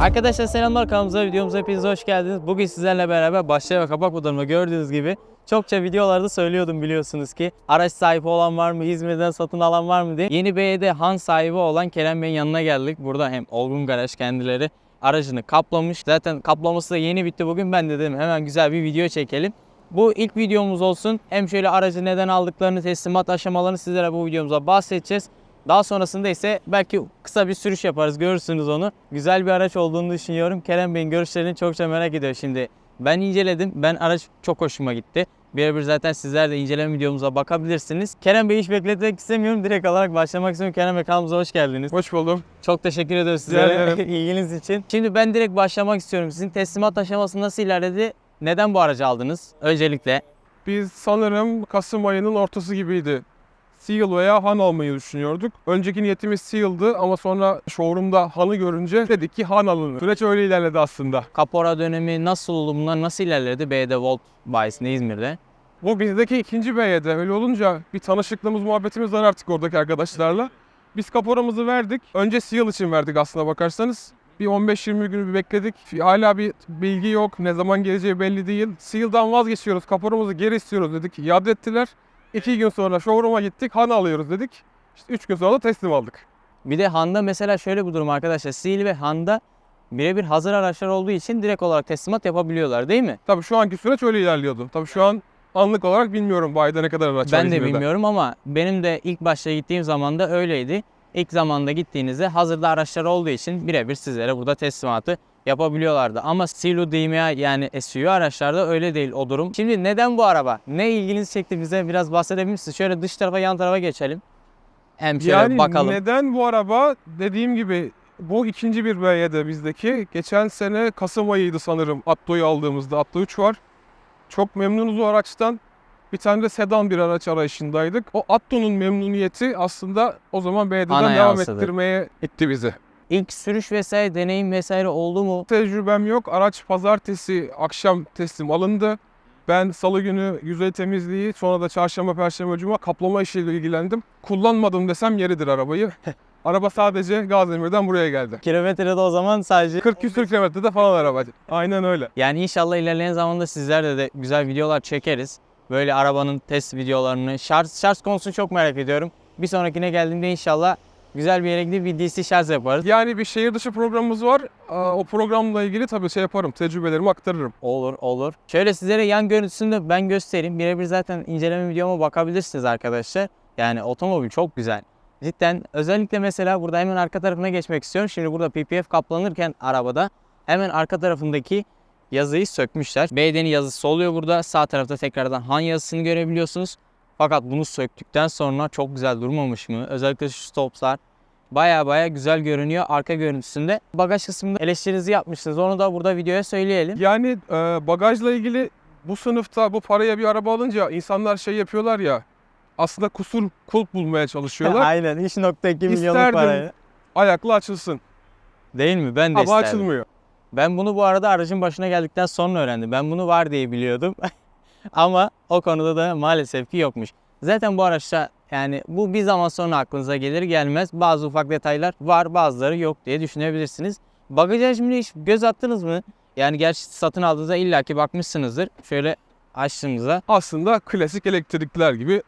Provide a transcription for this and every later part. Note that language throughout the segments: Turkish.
Arkadaşlar selamlar kanalımıza videomuza hepiniz hoş geldiniz. Bugün sizlerle beraber başlığa ve kapak fotoğrafında gördüğünüz gibi çokça videolarda söylüyordum biliyorsunuz ki araç sahibi olan var mı, İzmir'den satın alan var mı diye. Yeni Bey'de Han sahibi olan Kerem Bey'in yanına geldik. Burada hem Olgun Garaj kendileri aracını kaplamış. Zaten kaplaması da yeni bitti bugün. Ben de dedim hemen güzel bir video çekelim. Bu ilk videomuz olsun. Hem şöyle aracı neden aldıklarını, teslimat aşamalarını sizlere bu videomuzda bahsedeceğiz. Daha sonrasında ise belki kısa bir sürüş yaparız. Görürsünüz onu. Güzel bir araç olduğunu düşünüyorum. Kerem Bey'in görüşlerini çokça merak ediyor şimdi. Ben inceledim. Ben araç çok hoşuma gitti. Birebir zaten sizler de inceleme videomuza bakabilirsiniz. Kerem Bey'i hiç bekletmek istemiyorum. Direkt olarak başlamak istiyorum. Kerem Bey kanalımıza hoş geldiniz. Hoş buldum. Çok teşekkür ediyoruz sizlere ilginiz için. Şimdi ben direkt başlamak istiyorum. Sizin teslimat aşaması nasıl ilerledi? Neden bu aracı aldınız? Öncelikle. Biz sanırım Kasım ayının ortası gibiydi. Seal veya Han almayı düşünüyorduk. Önceki niyetimiz Seal'dı ama sonra showroom'da Han'ı görünce dedik ki Han alınır. Süreç öyle ilerledi aslında. Kapora dönemi nasıl oldu? Bunlar nasıl ilerledi? B'de Volt bayisinde İzmir'de. Bu bizdeki ikinci BYD. Öyle olunca bir tanışıklığımız, muhabbetimiz var artık oradaki arkadaşlarla. Biz kaporamızı verdik. Önce Seal için verdik aslına bakarsanız. Bir 15-20 gün bir bekledik. Hala bir bilgi yok. Ne zaman geleceği belli değil. Seal'dan vazgeçiyoruz. Kaporamızı geri istiyoruz dedik. İade ettiler. İki gün sonra showroom'a gittik. Han alıyoruz dedik. İşte üç gün sonra da teslim aldık. Bir de Han'da mesela şöyle bir durum arkadaşlar. Seal ve Han'da birebir hazır araçlar olduğu için direkt olarak teslimat yapabiliyorlar değil mi? Tabii şu anki süreç öyle ilerliyordu. Tabii şu an anlık olarak bilmiyorum bayide ne kadar araç var ben de İzmir'de. bilmiyorum ama benim de ilk başta gittiğim zaman da öyleydi. İlk zamanda gittiğinizde hazırda araçlar olduğu için birebir sizlere burada teslimatı yapabiliyorlardı. Ama Silu DMA yani SUV araçlarda öyle değil o durum. Şimdi neden bu araba? Ne ilginizi çekti bize biraz bahsedebilir misiniz? Şöyle dış tarafa yan tarafa geçelim. Hem şöyle Yani bakalım. neden bu araba? Dediğim gibi bu ikinci bir BYD bizdeki. Geçen sene Kasım ayıydı sanırım Atto'yu aldığımızda. Atto 3 var. Çok memnunuz o araçtan. Bir tane de sedan bir araç arayışındaydık. O Atto'nun memnuniyeti aslında o zaman BYD'den Ana devam yansıdı. ettirmeye itti bizi. İlk sürüş vesaire deneyim vesaire oldu mu? Tecrübem yok. Araç pazartesi akşam teslim alındı. Ben salı günü yüzey temizliği, sonra da çarşamba, perşembe, cuma kaplama işiyle ilgilendim. Kullanmadım desem yeridir arabayı. Araba sadece Gaziemir'den buraya geldi. Kilometrede o zaman sadece 40 küsür kilometrede falan araba. Aynen öyle. Yani inşallah ilerleyen zamanda sizlerle de güzel videolar çekeriz. Böyle arabanın test videolarını, şarj, şarj konusunu çok merak ediyorum. Bir sonrakine geldiğimde inşallah güzel bir yere gidip bir DC şarj yaparız. Yani bir şehir dışı programımız var. O programla ilgili tabii şey yaparım. Tecrübelerimi aktarırım. Olur olur. Şöyle sizlere yan görüntüsünü de ben göstereyim. Birebir zaten inceleme videoma bakabilirsiniz arkadaşlar. Yani otomobil çok güzel. Cidden özellikle mesela burada hemen arka tarafına geçmek istiyorum. Şimdi burada PPF kaplanırken arabada hemen arka tarafındaki yazıyı sökmüşler. BD'nin yazısı oluyor burada. Sağ tarafta tekrardan Han yazısını görebiliyorsunuz. Fakat bunu söktükten sonra çok güzel durmamış mı? Özellikle şu stopslar baya baya güzel görünüyor arka görüntüsünde. Bagaj kısmında eleştirinizi yapmışsınız. Onu da burada videoya söyleyelim. Yani e, bagajla ilgili bu sınıfta bu paraya bir araba alınca insanlar şey yapıyorlar ya. Aslında kusur kulp bulmaya çalışıyorlar. Aynen 3.2 milyonluk paraya. Ayaklı açılsın. Değil mi? Ben de Ama isterdim. açılmıyor. Ben bunu bu arada aracın başına geldikten sonra öğrendim. Ben bunu var diye biliyordum. Ama o konuda da maalesef ki yokmuş. Zaten bu araçta yani bu bir zaman sonra aklınıza gelir gelmez. Bazı ufak detaylar var bazıları yok diye düşünebilirsiniz. Bagaj hacmine hiç göz attınız mı? Yani gerçi satın aldığınızda illaki bakmışsınızdır. Şöyle açtığımızda. Aslında klasik elektrikler gibi.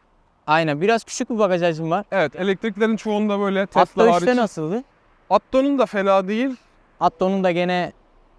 Aynen biraz küçük bir bagaj hacmi var. Evet elektriklerin çoğunda böyle Tesla Atto 3'te hariç. nasıldı? Atto'nun da fena değil. Atto'nun da gene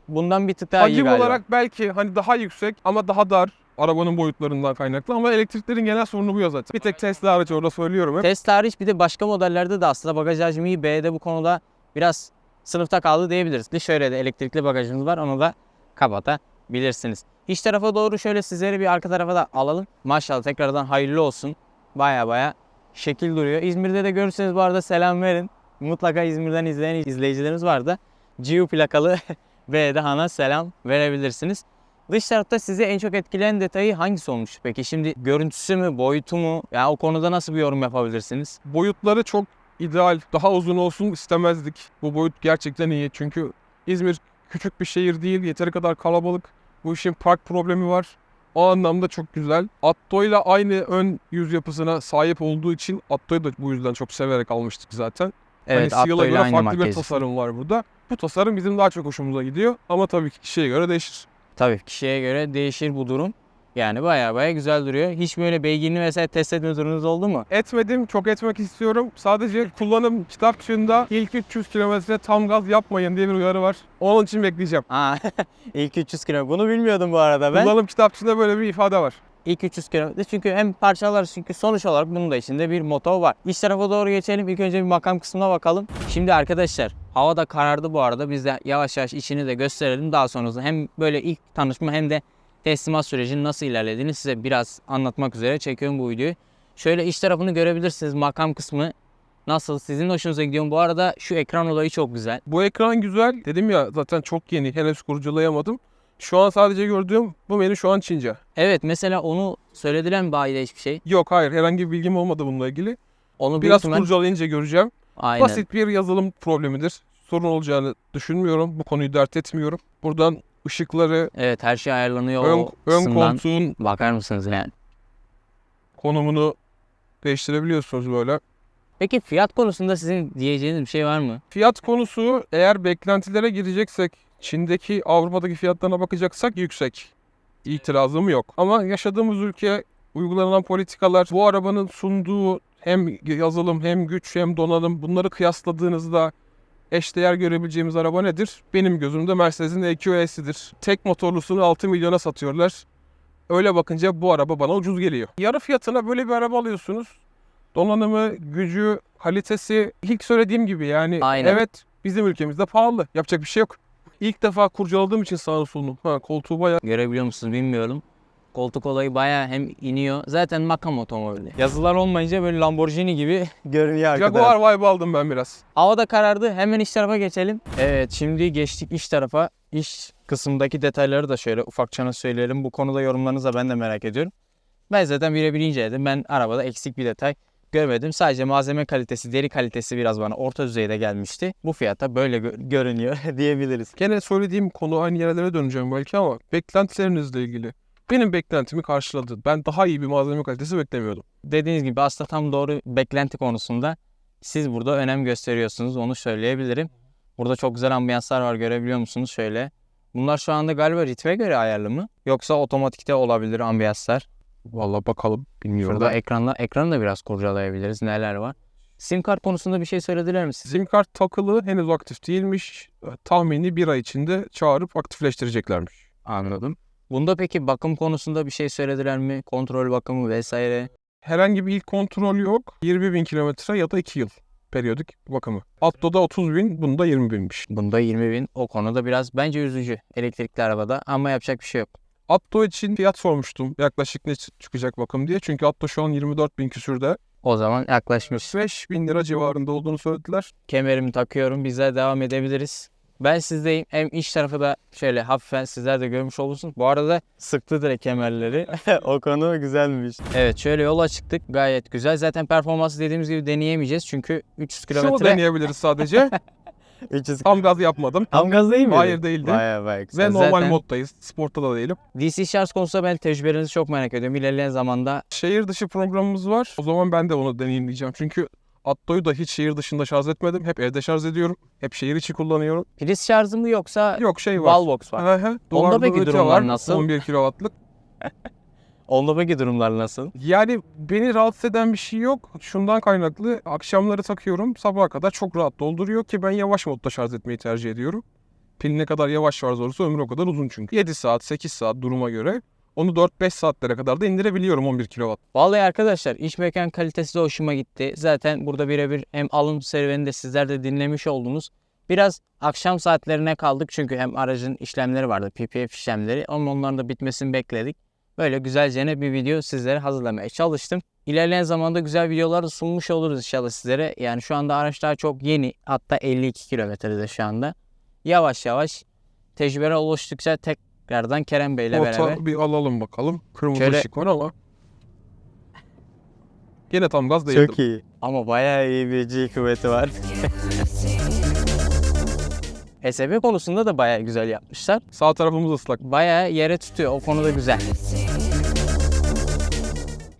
bundan bir tık daha iyi Hacim galiba. olarak belki hani daha yüksek ama daha dar. Arabanın boyutlarından kaynaklı ama elektriklerin genel sorunu bu ya zaten. Bir tek Tesla hariç orada söylüyorum hep. Tesla hariç bir de başka modellerde de aslında bagaj hacmi. B'de bu konuda biraz sınıfta kaldı diyebiliriz. Şöyle de elektrikli bagajımız var onu da kapatabilirsiniz. İç tarafa doğru şöyle sizleri bir arka tarafa da alalım. Maşallah tekrardan hayırlı olsun. Baya baya şekil duruyor. İzmir'de de görürseniz bu arada selam verin. Mutlaka İzmir'den izleyen izleyicilerimiz var da GU plakalı B'de Han'a selam verebilirsiniz. Dış tarafta sizi en çok etkileyen detayı hangisi olmuş peki? Şimdi görüntüsü mü, boyutu mu? Ya o konuda nasıl bir yorum yapabilirsiniz? Boyutları çok ideal. Daha uzun olsun istemezdik. Bu boyut gerçekten iyi. Çünkü İzmir küçük bir şehir değil. Yeteri kadar kalabalık. Bu işin park problemi var. O anlamda çok güzel. Atto ile aynı ön yüz yapısına sahip olduğu için Atto'yu da bu yüzden çok severek almıştık zaten. Evet, hani Atto ile aynı farklı bir tasarım var burada. Bu tasarım bizim daha çok hoşumuza gidiyor ama tabii ki kişiye göre değişir. Tabii kişiye göre değişir bu durum. Yani baya baya güzel duruyor. Hiç böyle beygini vesaire test etme durumunuz oldu mu? Etmedim, çok etmek istiyorum. Sadece kullanım kitapçığında ilk 300 kilometre tam gaz yapmayın diye bir uyarı var. Onun için bekleyeceğim. Aa, ilk 300 km. Bunu bilmiyordum bu arada ben. Kullanım kitapçığında böyle bir ifade var. İlk 300 kilometre çünkü hem parçalar çünkü sonuç olarak bunun da içinde bir motor var. İç tarafa doğru geçelim. İlk önce bir makam kısmına bakalım. Şimdi arkadaşlar hava da karardı bu arada. Biz de yavaş yavaş içini de gösterelim. Daha sonrasında hem böyle ilk tanışma hem de teslimat sürecinin nasıl ilerlediğini size biraz anlatmak üzere çekiyorum bu videoyu. Şöyle iç tarafını görebilirsiniz. Makam kısmı nasıl? Sizin hoşunuza gidiyor? Bu arada şu ekran olayı çok güzel. Bu ekran güzel. Dedim ya zaten çok yeni. Henüz kurcalayamadım. Şu an sadece gördüğüm bu menü şu an Çince. Evet mesela onu söylediler mi bayide hiçbir şey? Yok hayır herhangi bir bilgim olmadı bununla ilgili. Onu Biraz ihtimal- kurcalayınca göreceğim. Aynen. Basit bir yazılım problemidir. Sorun olacağını düşünmüyorum. Bu konuyu dert etmiyorum. Buradan ışıkları, Evet her şey ayarlanıyor ön, o ön koltuğun Bakar mısınız yani? konumunu değiştirebiliyorsunuz böyle. Peki fiyat konusunda sizin diyeceğiniz bir şey var mı? Fiyat konusu eğer beklentilere gireceksek Çin'deki Avrupa'daki fiyatlarına bakacaksak yüksek. İtirazım yok. Ama yaşadığımız ülke uygulanan politikalar bu arabanın sunduğu hem yazılım hem güç hem donanım bunları kıyasladığınızda eşdeğer görebileceğimiz araba nedir? Benim gözümde Mercedes'in EQS'idir. Tek motorlusunu 6 milyona satıyorlar. Öyle bakınca bu araba bana ucuz geliyor. Yarı fiyatına böyle bir araba alıyorsunuz. Donanımı, gücü, kalitesi ilk söylediğim gibi yani Aynen. evet bizim ülkemizde pahalı. Yapacak bir şey yok. İlk defa kurcaladığım için sağını solunu. Ha koltuğu bayağı Görebiliyor musunuz bilmiyorum. Koltuk olayı bayağı hem iniyor. Zaten makam otomobili. Yazılar olmayınca böyle Lamborghini gibi görünüyor arkadaşlar. Jaguar vibe aldım ben biraz. Hava da karardı. Hemen iç tarafa geçelim. Evet şimdi geçtik iç tarafa. İç kısımdaki detayları da şöyle ufakça söyleyelim. Bu konuda yorumlarınızı da ben de merak ediyorum. Ben zaten birebir inceledim. Ben arabada eksik bir detay görmedim. Sadece malzeme kalitesi, deri kalitesi biraz bana orta düzeyde gelmişti. Bu fiyata böyle gö- görünüyor diyebiliriz. Gene söylediğim konu aynı yerlere döneceğim belki ama beklentilerinizle ilgili. Benim beklentimi karşıladı. Ben daha iyi bir malzeme kalitesi beklemiyordum. Dediğiniz gibi aslında tam doğru beklenti konusunda siz burada önem gösteriyorsunuz. Onu söyleyebilirim. Burada çok güzel ambiyanslar var görebiliyor musunuz şöyle. Bunlar şu anda galiba ritme göre ayarlı mı? Yoksa otomatikte olabilir ambiyanslar. Vallahi bakalım bilmiyorum. Şurada ekranla ekranı da biraz kurcalayabiliriz. Neler var? Sim kart konusunda bir şey söylediler mi size? Sim kart takılı henüz aktif değilmiş. Tahmini bir ay içinde çağırıp aktifleştireceklermiş. Anladım. Bunda peki bakım konusunda bir şey söylediler mi? Kontrol bakımı vesaire. Herhangi bir ilk kontrol yok. 20 bin kilometre ya da 2 yıl periyodik bakımı. Atto'da 30 bin, bunda 20 binmiş. Bunda 20 bin. O konuda biraz bence üzücü elektrikli arabada ama yapacak bir şey yok. Atto için fiyat sormuştum. Yaklaşık ne çıkacak bakım diye. Çünkü Atto şu an 24 bin küsürde. O zaman yaklaşmış. 5 bin lira civarında olduğunu söylediler. kemerimi takıyorum. Bizler devam edebiliriz. Ben sizdeyim. Hem iç tarafı da şöyle hafifen sizler de görmüş olursunuz. Bu arada sıktı direkt kemerleri. o konu güzelmiş. Evet şöyle yola çıktık. Gayet güzel. Zaten performansı dediğimiz gibi deneyemeyeceğiz. Çünkü 300 Şunu kilometre. deneyebiliriz sadece. 300 Tam gaz yapmadım. Tam gaz değil mi? Hayır değildi. Baya baya güzel. Ve normal Zaten moddayız. Sportta da değilim. DC şarj konusunda ben tecrübelerinizi çok merak ediyorum. İlerleyen zamanda Şehir dışı programımız var. O zaman ben de onu deneyimleyeceğim. Çünkü Atto'yu da hiç şehir dışında şarj etmedim. Hep evde şarj ediyorum. Hep şehir içi kullanıyorum. priz şarjı mı yoksa Yok şey var. Wallbox var? Hı hı. Onda peki durumlar var. nasıl? 11 kW'lık. Onda peki durumlar nasıl? Yani beni rahatsız eden bir şey yok. Şundan kaynaklı akşamları takıyorum. Sabaha kadar çok rahat dolduruyor ki ben yavaş modda şarj etmeyi tercih ediyorum. Pil ne kadar yavaş şarj olursa ömrü o kadar uzun çünkü. 7 saat, 8 saat duruma göre. Onu 4-5 saatlere kadar da indirebiliyorum 11 kW. Vallahi arkadaşlar iç mekan kalitesi de hoşuma gitti. Zaten burada birebir hem alım serüveni de sizler de dinlemiş oldunuz. Biraz akşam saatlerine kaldık çünkü hem aracın işlemleri vardı PPF işlemleri ama onların da bitmesini bekledik. Böyle güzelce bir video sizlere hazırlamaya çalıştım. İlerleyen zamanda güzel videolar da sunmuş oluruz inşallah sizlere. Yani şu anda araç daha çok yeni hatta 52 kilometrede şu anda. Yavaş yavaş tecrübeler oluştukça tekrardan Kerem Bey ile Orta beraber bir alalım bakalım. Kırmızı Şöyle- ışık var ama. Yine tam gaz değildim. iyi. Ama bayağı iyi bir G kuvveti var. HSB konusunda da bayağı güzel yapmışlar. Sağ tarafımız ıslak. Bayağı yere tutuyor. O konuda güzel.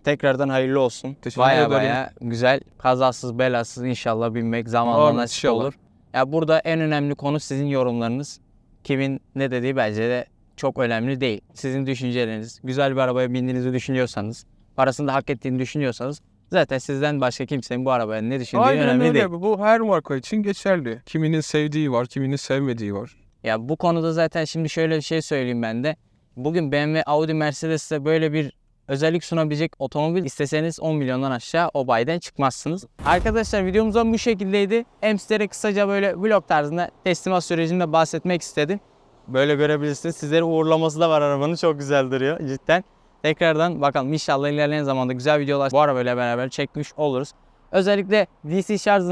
Tekrardan hayırlı olsun. Teşekkür baya ederim. baya güzel. Kazasız belasız inşallah binmek zamanla nasip inşallah. olur. Ya burada en önemli konu sizin yorumlarınız. Kimin ne dediği bence de çok önemli değil. Sizin düşünceleriniz. Güzel bir arabaya bindiğinizi düşünüyorsanız, parasını da hak ettiğini düşünüyorsanız zaten sizden başka kimsenin bu arabaya ne düşündüğü Aynen önemli öyle. değil. Bu her marka için geçerli. Kiminin sevdiği var, kiminin sevmediği var. Ya bu konuda zaten şimdi şöyle bir şey söyleyeyim ben de. Bugün BMW, Audi, Mercedes'te böyle bir özellik sunabilecek otomobil isteseniz 10 milyondan aşağı o bayiden çıkmazsınız. Arkadaşlar videomuzdan bu şekildeydi. Hem sizlere kısaca böyle vlog tarzında teslimat sürecinde bahsetmek istedim. Böyle görebilirsiniz. Sizleri uğurlaması da var arabanın. Çok güzel duruyor cidden. Tekrardan bakalım inşallah ilerleyen zamanda güzel videolar bu arabayla beraber çekmiş oluruz. Özellikle DC şarj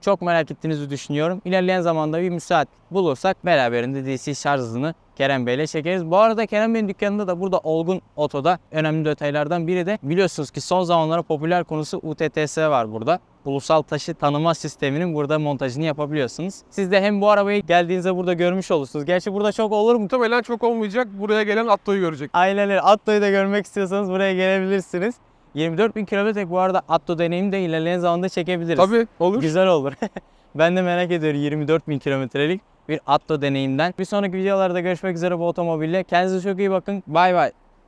çok merak ettiğinizi düşünüyorum. İlerleyen zamanda bir müsait bulursak beraberinde DC şarj hızını Kerem Bey ile çekeriz. Bu arada Kerem Bey'in dükkanında da burada Olgun Oto'da önemli detaylardan biri de biliyorsunuz ki son zamanlarda popüler konusu UTTS var burada. Ulusal Taşı Tanıma Sistemi'nin burada montajını yapabiliyorsunuz. Siz de hem bu arabayı geldiğinizde burada görmüş olursunuz. Gerçi burada çok olur mu? Muhtemelen çok olmayacak. Buraya gelen Atto'yu görecek. Aynen öyle. Atto'yu da görmek istiyorsanız buraya gelebilirsiniz. 24 bin kilometre bu arada Atto deneyimi de ilerleyen zamanda çekebiliriz. Tabii olur. Güzel olur. ben de merak ediyorum 24 bin kilometrelik bir Atto deneyimden. Bir sonraki videolarda görüşmek üzere bu otomobille. Kendinize çok iyi bakın. Bay bay.